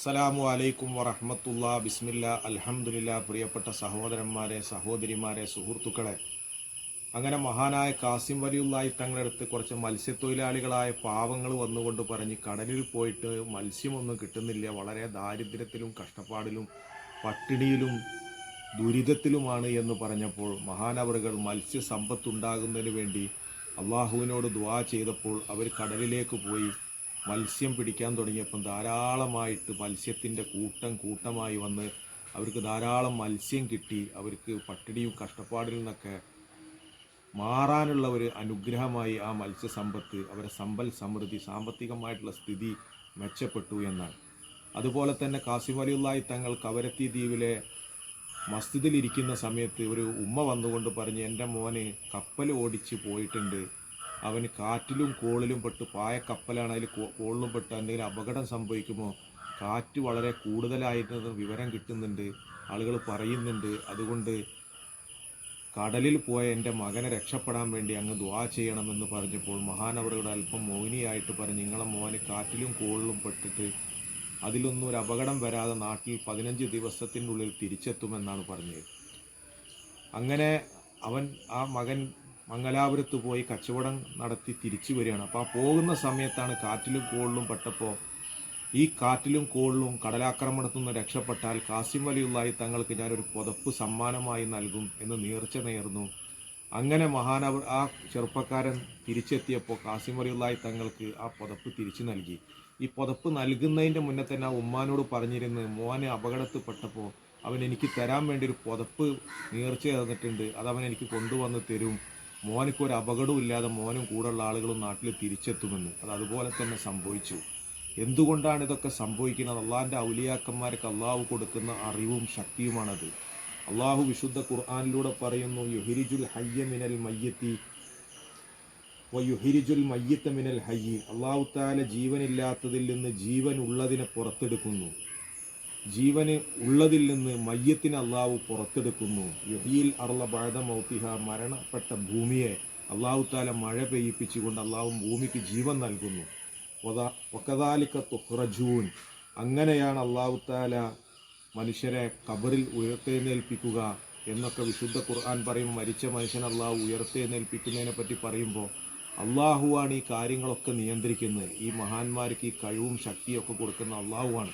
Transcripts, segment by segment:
അസ്സലാമു അലൈക്കും വറഹമത്തുള്ള. ബിസ്മില്ല. അലഹമുല്ല പ്രിയപ്പെട്ട സഹോദരന്മാരെ സഹോദരിമാരെ സുഹൃത്തുക്കളെ. അങ്ങനെ മഹാനായ കാസിം വലിയുള്ളായി തങ്ങളടുത്ത് കുറച്ച് മത്സ്യത്തൊഴിലാളികളായ പാവങ്ങൾ വന്നുകൊണ്ട് പറഞ്ഞ് കടലിൽ പോയിട്ട് മത്സ്യമൊന്നും കിട്ടുന്നില്ല. വളരെ ദാരിദ്ര്യത്തിലും കഷ്ടപ്പാടിലും പട്ടിണിയിലും ദുരിതത്തിലുമാണ് എന്ന് പറഞ്ഞപ്പോൾ മഹാനവറുകൾ മത്സ്യസമ്പത്തുണ്ടാകുന്നതിന് വേണ്ടി അള്ളാഹുവിനോട് ദുവാ ചെയ്തപ്പോൾ അവർ കടലിലേക്ക് പോയി. മത്സ്യം പിടിക്കാൻ തുടങ്ങിയപ്പം ധാരാളമായിട്ട് മത്സ്യത്തിന്റെ കൂട്ടം കൂട്ടമായി വന്ന് അവർക്ക് ധാരാളം മത്സ്യം കിട്ടി. അവർക്ക് പട്ടിണിയും കഷ്ടപ്പാടിൽ നിന്നൊക്കെ മാറാനുള്ള ഒരു അനുഗ്രഹമായി ആ മത്സ്യസമ്പത്ത് അവരെ സമ്പൽ സമൃദ്ധി സാമ്പത്തികമായിട്ടുള്ള സ്ഥിതി മെച്ചപ്പെട്ടു എന്നാണ്. അതുപോലെ തന്നെ കാസിം അലിയുള്ളായി തങ്ങൾ കവരത്തി ദ്വീപിലെ മസ്ജിദിൽ ഇരിക്കുന്ന സമയത്ത് ഒരു ഉമ്മ വന്നുകൊണ്ട് പറഞ്ഞ് എന്റെ മോന് കപ്പൽ ഓടിച്ച് പോയിട്ടുണ്ട്. അവന് കാറ്റിലും കോളിലും പെട്ട് പായ കപ്പലാണ് അതിൽ കോളിലും പെട്ട് എന്തെങ്കിലും അപകടം സംഭവിക്കുമോ? കാറ്റ് വളരെ കൂടുതലായിട്ട് വിവരം കിട്ടുന്നുണ്ട്. ആളുകൾ പറയുന്നുണ്ട്. അതുകൊണ്ട് കടലിൽ പോയ എന്റെ മകനെ രക്ഷപ്പെടാൻ വേണ്ടി അങ്ങ് ദ്വാ ചെയ്യണമെന്ന് പറഞ്ഞപ്പോൾ മഹാനവറുടെ അല്പം മൗനിയായിട്ട് പറഞ്ഞ് നിങ്ങളെ മോന് കാറ്റിലും കോളിലും പെട്ടിട്ട് അതിലൊന്നും ഒരു അപകടം വരാതെ നാട്ടിൽ പതിനഞ്ച് ദിവസത്തിനുള്ളിൽ തിരിച്ചെത്തുമെന്നാണ് പറഞ്ഞത്. അങ്ങനെ അവൻ ആ മകൻ മംഗലാപുരത്ത് പോയി കച്ചവടം നടത്തി തിരിച്ചു വരികയാണ്. അപ്പോൾ ആ പോകുന്ന സമയത്താണ് കാറ്റിലും കോളിലും പെട്ടപ്പോൾ ഈ കാറ്റിലും കോളിലും കടലാക്രമണത്തിൽ നിന്ന് രക്ഷപ്പെട്ടാൽ കാസിം വലിയുള്ളായി തങ്ങൾക്ക് ഞാനൊരു പുതപ്പ് സമ്മാനമായി നൽകും എന്ന് നേർച്ച നേർന്നു. അങ്ങനെ മഹാനവ ആ ചെറുപ്പക്കാരൻ തിരിച്ചെത്തിയപ്പോൾ കാസിം വലിയുള്ളായി തങ്ങൾക്ക് ആ പുതപ്പ് തിരിച്ചു നൽകി. ഈ പുതപ്പ് നൽകുന്നതിന്റെ മുന്നേ തന്നെ ആ ഉമ്മാനോട് പറഞ്ഞിരുന്ന് മോനെ അപകടത്തിൽപ്പെട്ടപ്പോൾ അവൻ എനിക്ക് തരാൻ വേണ്ടി ഒരു പുതപ്പ് നേർച്ച തന്നിട്ടുണ്ട്. അത് അവൻ എനിക്ക് കൊണ്ടുവന്ന് തരും. മോനിക്ക് ഒരു അപകടവും ഇല്ലാതെ മോനും കൂടെയുള്ള ആളുകളും നാട്ടിൽ തിരിച്ചെത്തുമെന്ന്. അത് അതുപോലെ തന്നെ സംഭവിച്ചു. എന്തുകൊണ്ടാണ് ഇതൊക്കെ സംഭവിക്കുന്നത്? അള്ളാഹിന്റെ ഔലിയാക്കന്മാർക്ക് അള്ളാഹു കൊടുക്കുന്ന അറിവും ശക്തിയുമാണത്. അള്ളാഹു വിശുദ്ധ ഖുർആാനിലൂടെ പറയുന്നു യുഹിരിജുൽ ഹയ്യ മിനൽ മയ്യത്തി യുഹിരിജുൽ മയ്യത്ത മിനൽ ഹയ്യി അള്ളാഹു താല ജീവനില്ലാത്തതിൽ നിന്ന് ജീവൻ ഉള്ളതിനെ പുറത്തെടുക്കുന്നു. ജീവന് ഉള്ളതിൽ നിന്ന് മയ്യത്തിന് അള്ളാഹു പുറത്തെടുക്കുന്നു. യുഹിയിൽ അറുള്ള ബാധ മൗത്തിഹ മരണപ്പെട്ട ഭൂമിയെ അള്ളാഹു താല മഴ പെയ്യിപ്പിച്ചുകൊണ്ട് അള്ളാഹു ഭൂമിക്ക് ജീവൻ നൽകുന്നു. ഒക്കതാലിക്ക തുഹ്റജൂൻ അങ്ങനെയാണ് അള്ളാഹു താല മനുഷ്യരെ കബറിൽ ഉയർത്തെഴുന്നേൽപ്പിക്കുക എന്നൊക്കെ വിശുദ്ധ ഖുർആൻ പറയും മരിച്ച മനുഷ്യൻ അള്ളാഹു ഉയർത്തെഴുന്നേൽപ്പിക്കുന്നതിനെ പറ്റി പറയുമ്പോൾ അള്ളാഹുവാണ് ഈ കാര്യങ്ങളൊക്കെ നിയന്ത്രിക്കുന്നത്. ഈ മഹാന്മാർക്ക് ഈ കഴിവും ശക്തിയൊക്കെ കൊടുക്കുന്ന അള്ളാഹുവാണ്.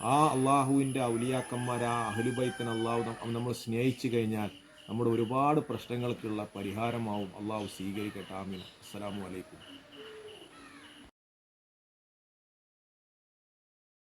ആ അള്ളാഹുവിന്റെ ഔലിയാക്കന്മാർ ആ അഹ്ലുബൈത്തിന് അള്ളാഹു നമ്മൾ സ്നേഹിച്ചു കഴിഞ്ഞാൽ നമ്മുടെ ഒരുപാട് പ്രശ്നങ്ങൾക്കുള്ള പരിഹാരമാവും. അള്ളാഹു സ്വീകരിക്കട്ടെ. ആമീൻ. അസ്സലാമു അലൈക്കും.